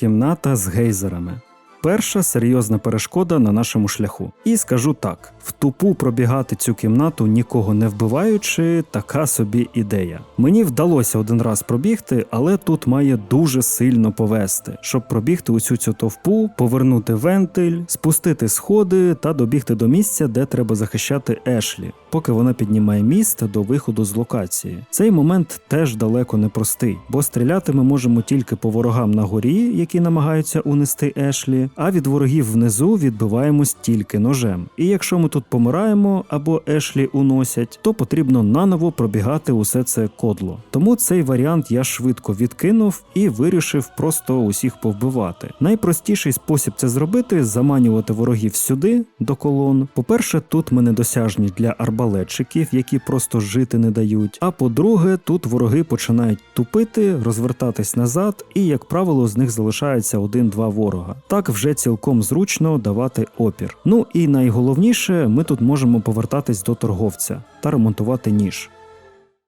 Кімната з гейзерами. Перша серйозна перешкода на нашому шляху. І скажу так: в тупу пробігати цю кімнату нікого не вбиваючи, така собі ідея. Мені вдалося один раз пробігти, але тут має дуже сильно повести, щоб пробігти усю цю товпу, повернути вентиль, спустити сходи та добігти до місця, де треба захищати Ешлі, поки вона піднімає міст до виходу з локації. Цей момент теж далеко не простий, бо стріляти ми можемо тільки по ворогам на горі, які намагаються унести Ешлі, а від ворогів внизу відбиваємось тільки ножем. І якщо ми тут помираємо або Ешлі уносять, то потрібно наново пробігати усе це кодло. Тому цей варіант я швидко відкинув і вирішив просто усіх повбивати. Найпростіший спосіб це зробити заманювати ворогів сюди до колон. По-перше, тут ми недосяжні для арбалетчиків, які просто жити не дають. А по-друге, тут вороги починають тупити, розвертатись назад, і, як правило, з них залишається один-два ворога. Так вже цілком зручно давати опір. Ну і найголовніше, ми тут можемо повертатись до торговця та ремонтувати ніж.